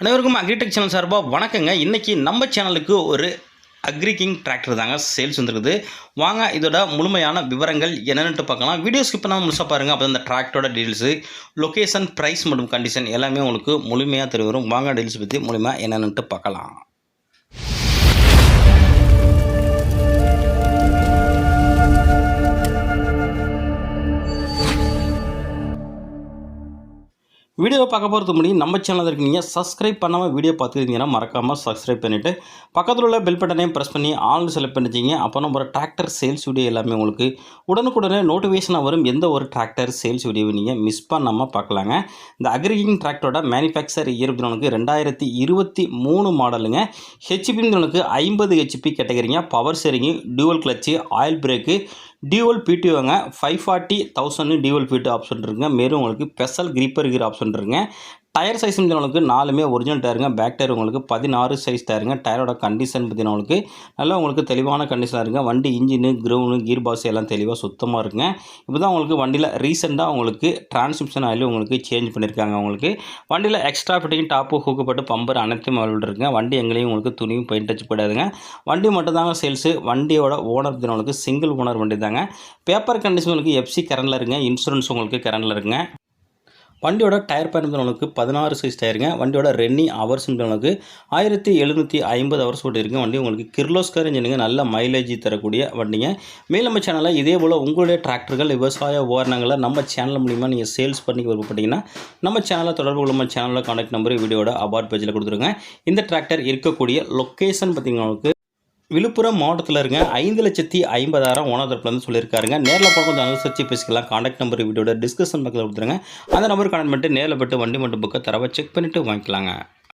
அனைவருக்கும் agritech channel சார்பாக வணக்கங்க. இன்றைக்கி நம்ம சேனலுக்கு ஒரு அக்ரிகிங் டிராக்டர் தாங்க சேல்ஸ் வந்துருக்குது. வாங்க இதோட முழுமையான விவரங்கள் என்னென்னு பார்க்கலாம். வீடியோ ஸ்கிப் பண்ணாமல் முழுசாக பாருங்கள் அப்போ அந்த டிராக்டரோட டீல்ஸு லொக்கேஷன் ப்ரைஸ் மற்றும் கண்டிஷன் எல்லாமே உங்களுக்கு முழுமையாக தெரிவரும் வாங்க டீல்ஸ் பற்றி முழுமையாக என்னென்னுட்டு பார்க்கலாம். வீடியோவை பார்க்க போகிறதுக்கு முன்னாடி நம்ம சேனலில் இருக்கீங்க. சப்ஸ்கிரைப் பண்ணாமல் வீடியோ பார்த்துருந்தீங்கன்னா மறக்காமல் சப்ஸ்கிரைப் பண்ணிவிட்டு பக்கத்தில் உள்ள பெல் பட்டனையும் ப்ரெஸ் பண்ணி ஆல் செலக்ட் பண்ணிச்சிங்க அப்போ நம்ம ஒரு டிராக்டர் சேல்ஸ் வீடியோ எல்லாமே உங்களுக்கு உடனுக்குடனே நோட்டிஃபிகேஷனாக வரும். எந்த ஒரு டிராக்டர் சேல்ஸ் வீடியோவை நீங்கள் மிஸ் பண்ணாமல் பார்க்கலாங்க. இந்த அக்ரிகிங் டிராக்டரோட மேனுஃபேக்சர் இருபத்தி ரெண்டாயிரத்தி இருபத்தி மூணு மாடலுங்க ஹெச்பிங்களுக்கு ஐம்பது HP கேட்டகரிங்க power steering dual clutch oil brake dual பிடிஓங்க five forty thousand dual PT option இருக்குங்க. மேலும் உங்களுக்கு ஸ்பெஷல் கிரீப்பர் இருக்கிற ஆப்ஷன் இருக்குங்க. டயர் சைஸ் உங்களுக்கு நாலுமே ஒரிஜினல் டயருங்க பேக் டயர் உங்களுக்கு பதினாறு சைஸ் டயருங்க டயரோட கண்டிஷன் பார்த்தீங்கன்னா உங்களுக்கு நல்லா உங்களுக்கு தெளிவான கண்டிஷனாக இருக்குங்க. வண்டி இன்ஜினு க்ரௌனு கீர் பாக்ஸ் எல்லாம் தெளிவாக சுத்தமாக இருக்குங்க. இப்போ தான் உங்களுக்கு வண்டியில் ரீசெண்டாக உங்களுக்கு டிரான்ஸ்மிஷன் ஆயில் உங்களுக்கு சேஞ்ச் பண்ணியிருக்காங்க உங்களுக்கு. வண்டியில் எக்ஸ்ட்ரா ஃபிட்டிங் டாப்பு ஹூக்கப்பட்டு பம்பர் அனைத்தும் அவைலபிள் இருக்குங்க. வண்டி எங்களையும் உங்களுக்கு துணியும் பெயிண்ட் அடிச்சு போயிடாதுங்க வண்டி மட்டும் தாங்க சேல்ஸு வண்டியோட ஓனர் உங்களுக்கு சிங்கிள் ஓனர் வண்டி தாங்க. பேப்பர் கண்டிஷன் உங்களுக்கு எஃப்சி கரண்டில் இருக்குங்க. இன்சூரன்ஸ் உங்களுக்கு கரண்டில் இருக்குங்க. வண்டியோட டயர் பயணம் பதினாறு சைஸ் டயருங்க. வண்டியோட ரென்னி ஹவர்ஸ் அளவுக்கு ஆயிரத்தி எழுநூற்றி ஐம்பது ஹவர்ஸ் ஓட்டி வண்டி உங்களுக்கு கிர்லோஸ்கர் இன்ஜினுங்க நல்ல மைலேஜ் தரக்கூடிய வண்டிங்க. மேலும் நம்ம சேனலில் இதே போல் உங்களுடைய டிராக்டர்கள் விவசாய உபகரணங்களை நம்ம சேனல் மூலிமா நீங்கள் சேல்ஸ் பண்ணி விருப்பப்பட்டீங்கன்னா நம்ம சேனலில் தொடர்பு கொள்ள சேனலில் கான்டாக்ட் நம்பர் வீடியோட அபார்ட் பேஜில் கொடுத்துருங்க. இந்த டிராக்டர் இருக்கக்கூடிய லொக்கேஷன் பார்த்தீங்கன்னா விழுப்புரம் மாவட்டத்தில் இருங்க. ஐந்து லட்சத்தி ஐம்பதாயிரம் ஓனர் தரப்புலேருந்து சொல்லியிருக்காருங்க. நேரில் போக கொஞ்சம் அனுசரித்து பேசிக்கலாம். காண்டாக்ட் நம்பர் வீடியோட டிஸ்கஷன் பக்கத்தில் கொடுத்துருங்க. அந்த நம்பர் கான்டாக்ட் பண்ணிட்டு நேரில் போட்டு வண்டி மட்டும் புக்கை தரவை செக் பண்ணிவிட்டு வாங்கிக்கலாங்க.